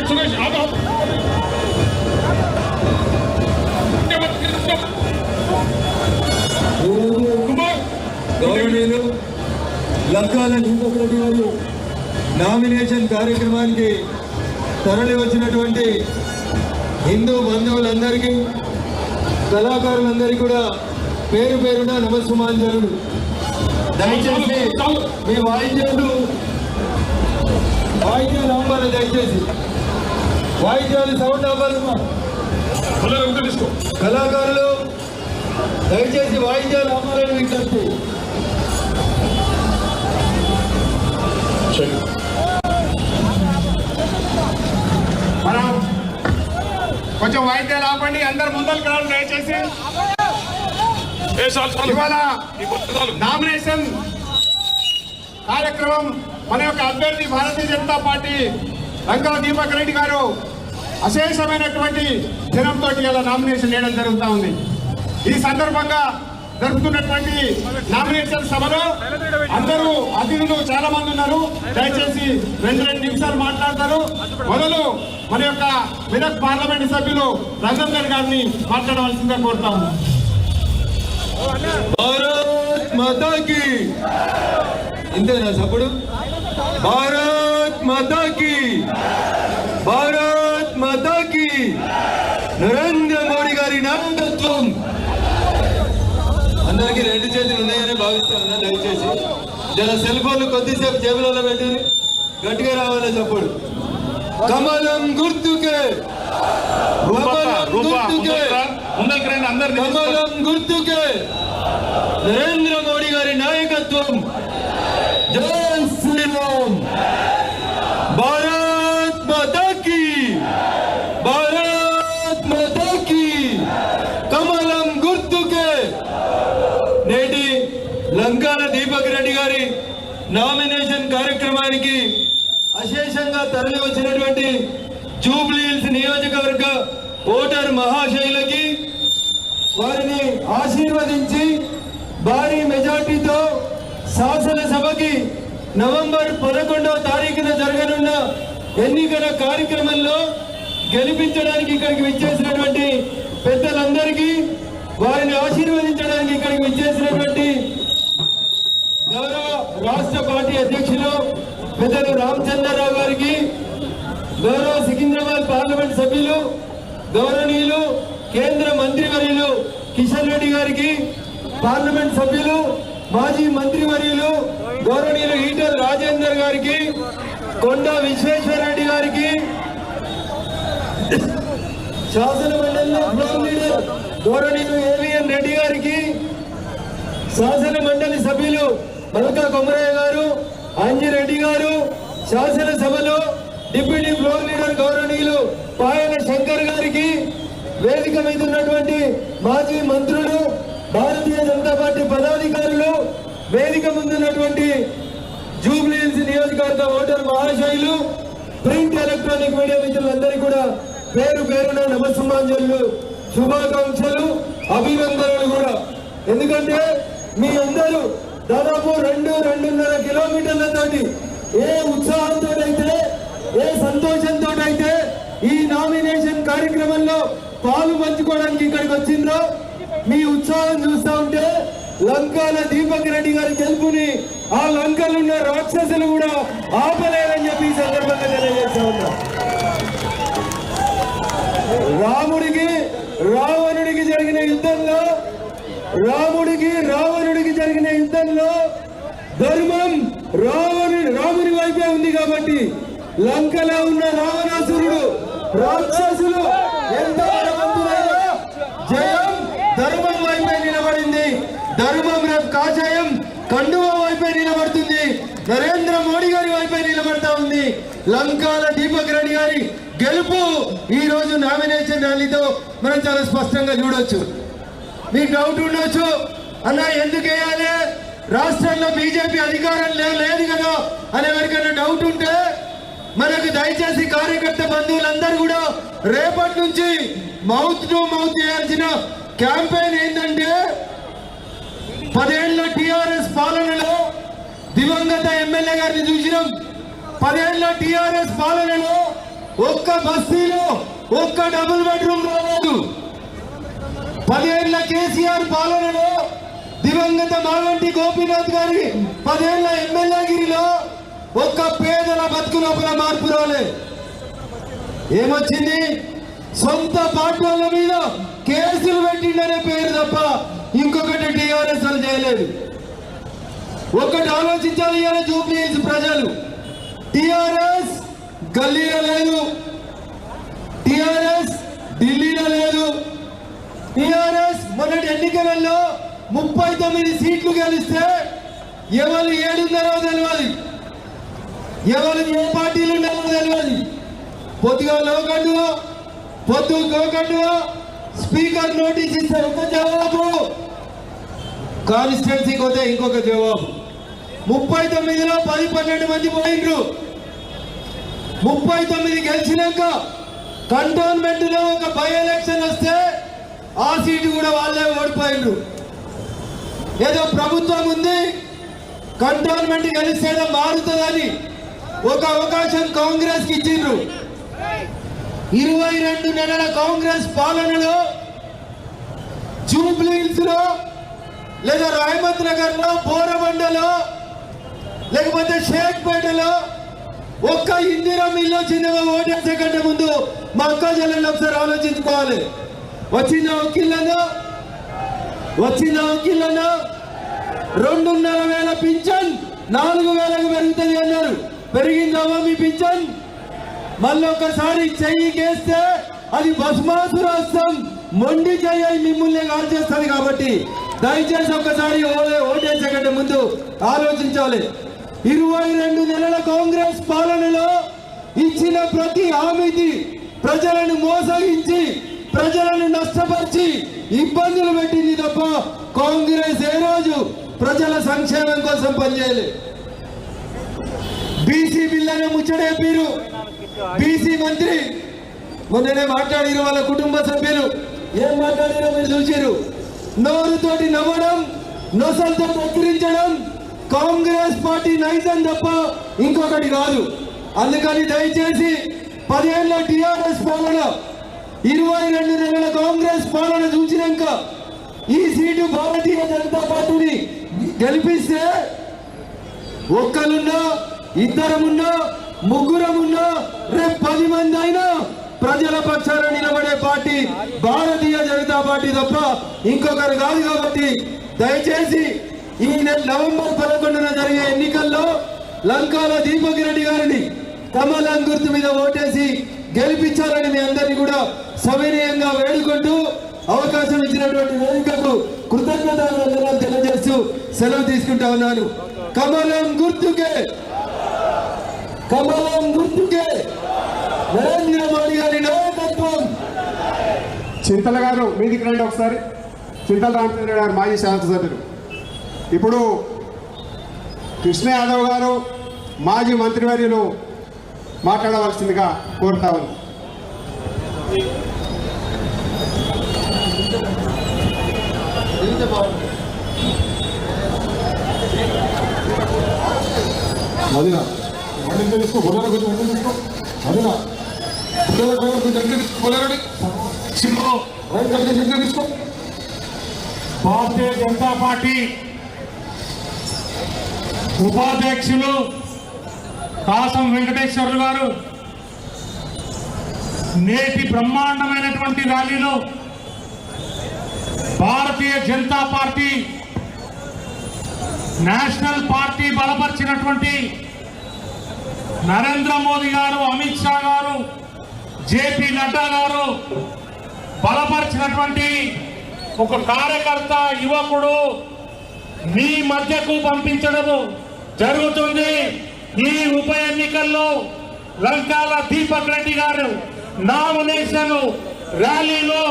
సురేష్ గౌరవనీయులు లంకాల నింపరెడ్డి వారు నామినేషన్ కార్యక్రమానికి తరలి వచ్చినటువంటి హిందూ బంధువులందరికీ కళాకారులందరికీ కూడా పేరు పేరున నమస్సుమాంజలు. దయచేసి మీ వాయిద్యుడు వాయిద్యాలు ఆపాలి దయచేసి. వాయిద్యాలు సౌండ్ తీసుకో కళాకారులు దయచేసి వాయిద్యాలు ఆపాలని విజ్ఞప్తి. మనం కొంచెం వాయిద్యాలు ఆపండి అందరు ముందరికి రావాలి దయచేసి. ఇవాళ నామినేషన్ కార్యక్రమం మన యొక్క అభ్యర్థి భారతీయ జనతా పార్టీ రంగా దీపక్ రెడ్డి గారు అశేషమైనటువంటి జనంతో ఇలా నామినేషన్ వేయడం జరుగుతూ ఉంది. ఈ సందర్భంగా జరుపుతున్నటువంటి నామినేషన్ సభలో అందరూ అతిథులు చాలా మంది ఉన్నారు. దయచేసి రెండు రెండు నిమిషాలు మాట్లాడతారు. మొదలు మన యొక్క మెదక్ పార్లమెంట్ సభ్యులు రంగంధర్ గారిని మాట్లాడవలసిందిగా కోరుతాము భారత్ మాతాకి ఇంతేనా సప్పుడు? భారత్ మాతాకి! భారత్ మాతాకి! నరేంద్ర మోడీ గారి నాయకత్వం! అందరికీ రెండు చేతులు ఉన్నాయని భావిస్తా ఉన్నా దయచేసి. జర సెల్ ఫోన్లు కొద్దిసేపు జేబులలో పెట్టి గట్టిగా రావాలని చెప్పడు కమలం గుర్తుకే. కమలం గుర్తుకే! నరేంద్ర మోడీ గారి నాయకత్వం! జై శ్రీరామ్ భారత్ మాతాకి భారత్ మాతాకి కమలం గుర్తుకే నేటి లంకాల దీపక్ రెడ్డి గారి నామినేషన్ కార్యక్రమానికి అశేషంగా తరలి వచ్చినటువంటి జూబ్లీహిల్స్ నియోజకవర్గ ఓటర్ మహాశైలకి వారిని ఆశీర్వదించి భారీ మెజార్టీతో శాసనసభకి నవంబర్ పదకొండవ తారీఖున జరగనున్న ఎన్నికల కార్యక్రమంలో గెలిపించడానికి ఇక్కడికి విచ్చేసినటువంటి పెద్దలందరికీ వారిని ఆశీర్వదించడానికి ఇక్కడికి విచ్చేసినటువంటి గౌరవ రాష్ట్ర పార్టీ అధ్యక్షులు పెద్దలు రామచంద్రరావు గారికి గౌరవ సికింద్రాబాద్ పార్లమెంట్ సభ్యులు గౌరవనీయులు కేంద్ర మంత్రివర్యులు కిషన్ రెడ్డి గారికి పార్లమెంట్ సభ్యులు మాజీ మంత్రివర్యులు గౌరవనీయులు ఈటల్ రాజేందర్ గారికి కొండ విశ్వేశ్వర రెడ్డి గారికి శాసన మండలిలో ఫ్లోర్ లీడర్ గౌరవనీయులు ఏవిఎన్ రెడ్డి గారికి శాసన మండలి సభ్యులు మల్కా కొమరయ్య గారు అంజిరెడ్డి గారు శాసనసభలో డిప్యూటీ ఫ్లోర్ లీడర్ గౌరవనీయులు పాయన శంకర్ గారికి వేదిక మీద ఉన్నటువంటి మాజీ మంత్రులు భారతీయ జనతా పార్టీ పదాధికారులు వేదిక ముందున్నటువంటి జూబ్లీహిల్స్ నియోజకవర్గ ఓటర్ మహాశైలు ప్రింట్ ఎలక్ట్రానిక్ మీడియా మిత్రులందరికీ కూడా పేరు పేరున నమస్సుమాంజలు శుభాకాంక్షలు అభినందనలు కూడా. ఎందుకంటే మీ అందరూ దాదాపు రెండు రెండున్నర కిలోమీటర్లతోటి ఏ ఉత్సాహంతో అయితే ఏ సంతోషంతో అయితే ఈ నామినేషన్ కార్యక్రమంలో పాలు పంచుకోవడానికి ఇక్కడికి వచ్చిందో మీ ఉత్సాహం చూస్తా ఉంటే లంకాల దీపక్ రెడ్డి గారి గెలుపుని ఆ లంకలు ఉన్న రాక్షసులు కూడా ఆపలేరని చెప్పి ఈ సందర్భంగా తెలియజేస్తా ఉన్నా. రాముడికి రావణుడికి జరిగిన యుద్ధంలో రాముడికి రావణుడికి జరిగిన యుద్ధంలో ధర్మం రావణు రాముని వైపే ఉంది కాబట్టి లంకలో ఉన్న రావణాసురుడు రాక్షసులు ఎంత ధర్మం రేపు కాషాయం కండువ వైపే నిలబడుతుంది. నరేంద్ర మోడీ గారి వైపే నిలబడతా ఉంది. లంకాల దీపక్ రెడ్డి గారి గెలుపు ఈ రోజు నామినేషన్ ర్యాలీతో మనం చాలా స్పష్టంగా చూడొచ్చు. మీకు డౌట్ ఉండొచ్చు. అన్న ఎందుకు వేయాలి? రాష్ట్రంలో బీజేపీ అధికారం లేదు కదా అనే ఎవరికైనా డౌట్ ఉంటే మనకు దయచేసి కార్యకర్త బంధువులందరూ కూడా రేపటి నుంచి మౌత్ టు మౌత్ చేయాల్సిన క్యాంపెయిన్ ఏంటంటే పదేళ్ళ టిఆర్ఎస్ పాలనలో దివంగత ఎమ్మెల్యే గారిని చూసినాం. పదేళ్ళ టిఆర్ఎస్ పాలనలో ఒక్క బస్తీలో ఒక్క డబుల్ బెడ్రూమ్ రాలేదు. పదేళ్ళ కేసీఆర్ పాలనలో దివంగత మాగంటి గోపీనాథ్ గారి పదేళ్ళ ఎమ్మెల్యేగిరిలో ఒక్క పేదల బతుకు లోపల మార్పు రాలే ఏమొచ్చింది? సొంత పార్టీల మీద కేసులు పెట్టిండనే పేరు తప్ప ఇంకొకటి లేదు. ఒక్కటి ఆలోచించాలి ఇవాళ జూబ్లీహిల్స్ ప్రజలు. టిఆర్ఎస్ గల్లీలో లేదు. టిఆర్ఎస్ ఢిల్లీలో లేదు. టిఆర్ఎస్ మొన్నటి ఎన్నికలలో ముప్పై తొమ్మిది సీట్లు గెలిస్తే ఎవరు ఏడున్నారో తెలియదు ఎవరు ఏ పార్టీలు ఉన్నారో తెలియదు పొద్దుగా లోకండువో పొద్దు గోకండువో స్పీకర్ నోటీస్ ఇస్తారు ఒక జవాబు. కాన్స్టిట్యున్సీకి పోతే ఇంకొక జవాబు. ముప్పై తొమ్మిదిలో పది పన్నెండు మంది పోయిండ్రు. ముప్పై తొమ్మిది గెలిచినాక కంటోన్మెంట్లో ఒక బై ఎలక్షన్ వస్తే ఆ సీటు కూడా వాళ్ళే ఓడిపోయిండ్రు. ఏదో ప్రభుత్వం ఉంది కంటోన్మెంట్ గెలిస్తేనే మారుతుందని ఒక అవకాశం కాంగ్రెస్కి ఇచ్చిండ్రు. ఇరవై రెండు నెలల కాంగ్రెస్ పాలనలో జూబ్లీహిల్స్లో లేదా రాయమత్ నగర్లో బోరబండలో లేకపోతే షేక్పేటలో ఒక్క ఇందిరా మిల్లో చిన్నగా ఓటేసే కంటే ముందు మా అక్క జల్లని ఒకసారి ఆలోచించుకోవాలి. వచ్చిన వకీళ్ళను వచ్చిన వకీళ్ళను రెండున్నర వేల పింఛన్ నాలుగు వేలకు పెరుగుతుంది అన్నారు. పెరిగిందమ్మా మీ పింఛన్? మళ్ళీ ఒకసారి చెయ్యి కేస్తే అది భస్మాసురాస్తం మొండి చెయ్యి మిమ్మల్ని కాల్ చేస్తుంది కాబట్టి దయచేసి ఒకసారి ఓలే ఓటేసే కంటే ముందు ఆలోచించాలి. ఇరవై రెండు నెలల కాంగ్రెస్ పాలనలో ఇచ్చిన ప్రతి హామీకి ప్రజలను మోసగించి ప్రజలను నష్టపరిచి ఇబ్బందులు పెట్టింది తప్ప కాంగ్రెస్ ఏ రోజు ప్రజల సంక్షేమం కోసం పనిచేయలేదు. బీసీ బిల్లను ముచ్చడేపీరు బీసీ మంత్రి మొన్ననే మాట్లాడిరు వాళ్ళ కుటుంబ సభ్యులు. ఏం మాట్లాడిరో మీరు చూసిరు నోరుతోటి నవ్వడం నొసలతో ప్రకరించడం కాంగ్రెస్ పార్టీ నైజం తప్ప ఇంకొకటి కాదు. అందుకని దయచేసి పదేళ్ళ టిఆర్ఎస్ పాలన ఇరవై రెండు నెలల కాంగ్రెస్ పాలన చూసినాక ఈ సీటు భారతీయ జనతా పార్టీని గెలిపిస్తే ఒక్కరున్నా ఇద్దరమున్నా ముగ్గురమున్నా రేపు పది మంది అయినా ప్రజల పక్షాన నిలబడే పార్టీ భారత పార్టీ తప్ప ఇంకొకరు కాదు కాబట్టి దయచేసి ఈ నెల నవంబర్ పదకొండున జరిగే ఎన్నికల్లో లంకాల దీపక్ రెడ్డి గారిని కమలం గుర్తు మీద ఓటేసి గెలిపించాలని మీ అందరినీ కూడా సవినయంగా వేడుకుంటూ అవకాశం ఇచ్చినటువంటి వేదికకు కృతజ్ఞతలు తెలియజేస్తూ సెలవు తీసుకుంటా ఉన్నాను. కమలం గుర్తుకే! కమలం గుర్తుకే! నరేంద్ర మోడీ గారి చింతల గారు మీదికి రండి ఒకసారి. చింతల రామచంద్ర గారు మాజీ శాసనసభ్యులు. ఇప్పుడు కృష్ణ యాదవ్ గారు మాజీ మంత్రివర్యులు మాట్లాడవలసిందిగా కోరుతా ఉన్నాను మదినా తెలుసుకో తీసుకో బొలర కొంచెం వండి తీసుకో. మదినా తీసుకో భారతీయ జనతా పార్టీ ఉపాధ్యక్షులు కాసం వెంకటేశ్వర్లు గారు నేటి బ్రహ్మాండమైనటువంటి ర్యాలీలో Bharatiya Janata Party national party బలపరిచినటువంటి Narendra Modi garu Amit Shah గారు జేపీ నడ్డా గారు బలపరిచినటువంటి ఒక కార్యకర్త యువకుడు మీ మధ్యకు పంపించడము జరుగుతుంది. ఈ ఉప ఎన్నికల్లో లంకాల దీపక్ రెడ్డి గారు నామినేషన్ ర్యాలీలో